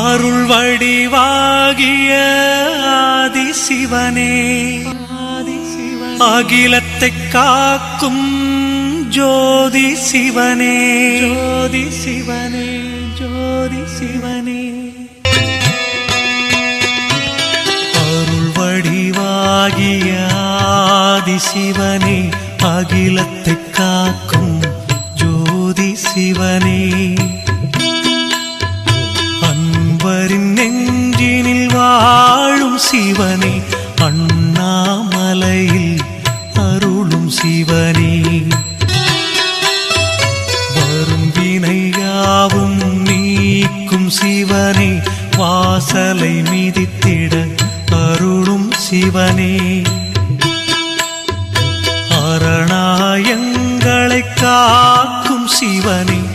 அருள் வடிவாகிய ஆதிசிவனே. அகிலத்தை காக்கும் ஜோதி சிவனே ஜோதி சிவனே ஜோதி சிவனே அருள் வடிவாகிய ஆதிசிவனே. அகிலத்தை காக்கும் ஜோதி சிவனே சிவனே அண்ணாமலையில் அருளும் சிவனே. வரும் வினையாவும் நீக்கும் சிவனே வாசலை மிதித்திட அருளும் சிவனே. அரணாயங்களை காக்கும் சிவனே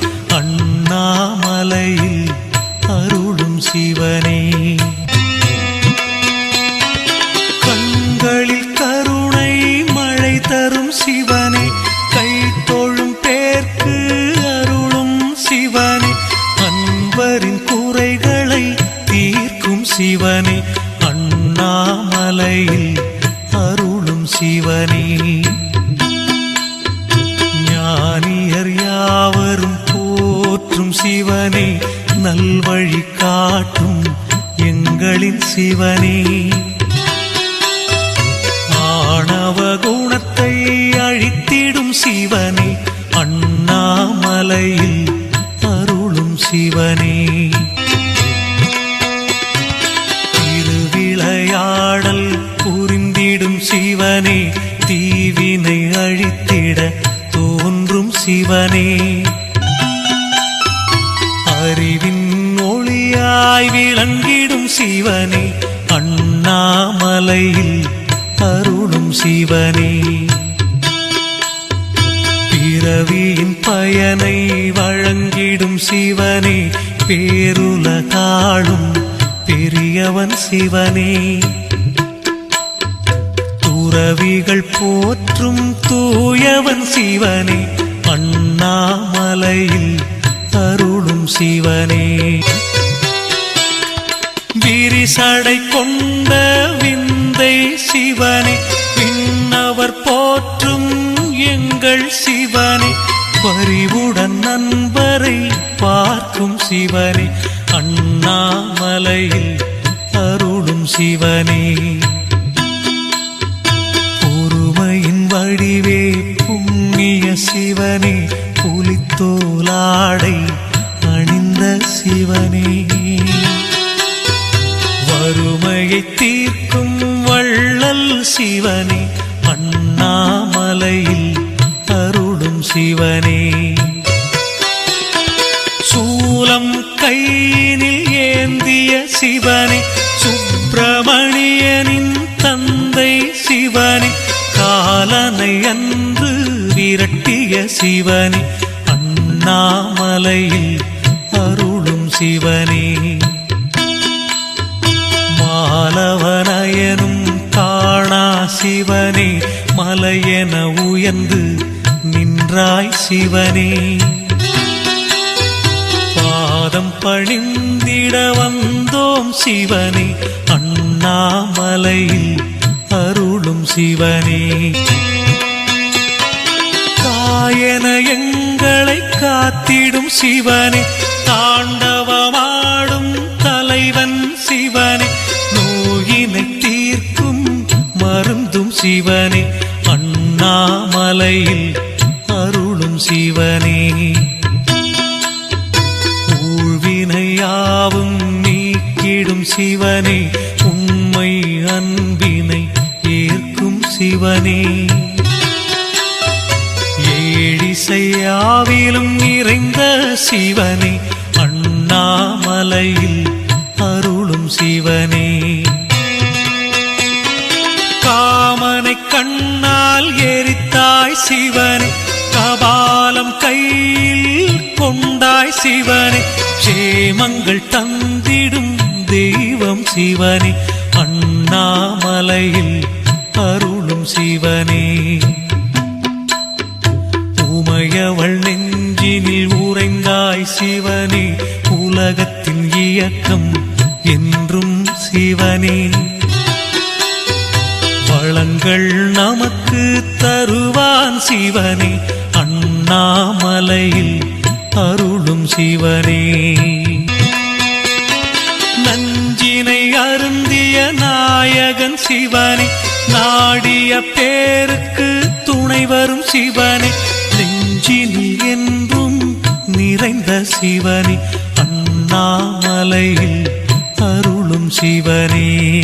அண்ணாமலையில் அருளும் சிவனே. ஞானியர் யாவரும் போற்றும் சிவனே. நல்வழி காட்டும் எங்களின் சிவனே. சிவனே தீவினை அழித்திட தோன்றும் சிவனே. அறிவின் ஒளியாய் விளங்கிடும் சிவனே அண்ணாமலையில் அருளும் சிவனே. பிறவியின் பயனை வழங்கிடும் சிவனே பேருல பேருலகாளும் பெரியவன் சிவனே. துறவிகள் போற்றும் தூயவன் சிவனே அண்ணாமலையில் அருளும் சிவனே. விரிசடை கொண்ட விந்தை சிவனே பின்னவர் போற்றும் எங்கள் சிவனே. பரிவுடன் நண்பரை பார்க்கும் சிவனே அண்ணாமலையில் அருளும் சிவனே. புண்ணிய சிவனே புலித்தோலாடை அணிந்த சிவனே. வறுமையை தீர்க்கும் வள்ளல் சிவனே அண்ணாமலையில் அருளும் சிவனே. சூலம் கையினில் ஏந்திய சிவனே சுப்பிரமணியனின் தந்தை சிவனே. காலனை அன்று திரட்டிய சிவனே அண்ணாமலையில் அருளும் சிவனே. மாலவனயனும் காணா சிவனே மலையென உயர்ந்து நின்றாய் சிவனே. பாதம் பணிந்திட வந்தோம் சிவனே அண்ணாமலையில் அருளும் சிவனே. என எங்களை காத்திடும் சிவனே. தாண்டவமாடும் தலைவன் சிவனே. நோயினை தீர்க்கும் மருந்தும் சிவனே. அண்ணாமலையில் அருளும் சிவனே. ஊழ்வினையாவும் நீக்கிடும் சிவனே. உண்மை அன்பினை ஏற்கும் சிவனே. இசையாவிலும் நிறைந்த சிவனே அண்ணாமலையில் அருளும் சிவனே. காமனை கண்ணால் எரித்தாய் சிவனே கபாலம் கையில் கொண்டாய் சிவனே. சேமங்கள் தந்திடும் தெய்வம் சிவனே அண்ணாமலையில் அருளும் சிவனே. நெஞ்சினில் சிவனே உலகத்தின் இயக்கம் என்றும் சிவனே. வளங்கள் நமக்கு தருவான் சிவனே அண்ணாமலையில் அருளும் சிவனே. நஞ்சினை அருந்திய நாயகன் சிவனே நாடிய பேருக்கு துணை வரும் சிவனே. நெஞ்சினி என்றும் நிறைந்த சிவனே அண்ணாமலையில் அருளும் சிவனே.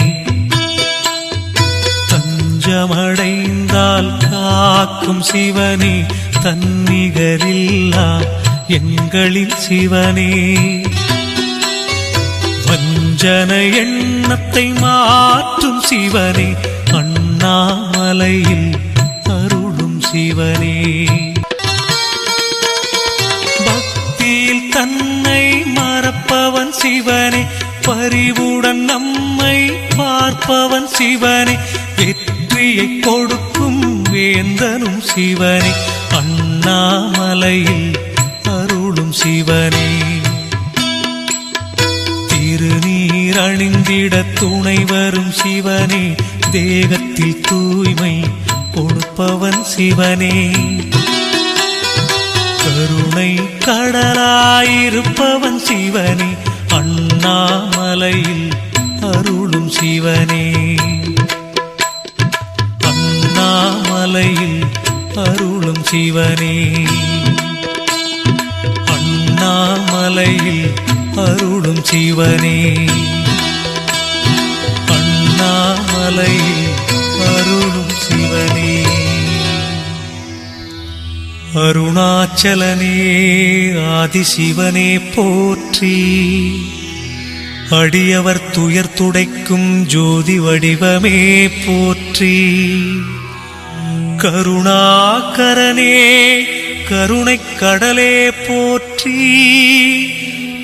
தஞ்சமடைந்தால் காக்கும் சிவனே தன்னிகரில்லா எங்களின் சிவனே. வஞ்சன எண்ணத்தை மாற்றும் சிவனே அண்ணாமலையில் அருளும் சிவனே. பார்ப்பவன் சிவனே. பரிவுடன் நம்மை பார்ப்பவன் சிவனே. வெற்றியை கொடுக்கும் வேந்தனும் சிவனே. அண்ணாமலையில் அருளும் சிவனே. திருநீர் அணிந்திட துணை வரும் சிவனே. தேகத்தில் தூய்மை கொடுப்பவன் சிவனே. கருணை கடலாயிருப்பவன் சிவனே அண்ணாமலையில் அருளும் சிவனே. அண்ணாமலையில் அருளும் சிவனே. அண்ணாமலையில் அருளும் சிவனே. அண்ணாமலையில் அருணாச்சலனே ஆதிசிவனே போற்றி. அடியவர் துயர் துடைக்கும் ஜோதி வடிவமே போற்றி. கருணாகரனே கருணைக் கடலே போற்றி.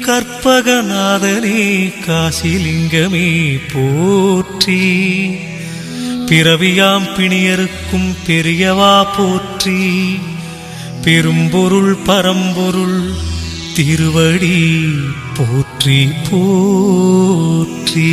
கற்பகநாதனே காசிலிங்கமே போற்றி. பிறவியாம் பிணியருக்கும் பெரியவா போற்றி. பெரும்பொருள் பரம்பொருள் திருவடி போற்றி போற்றி.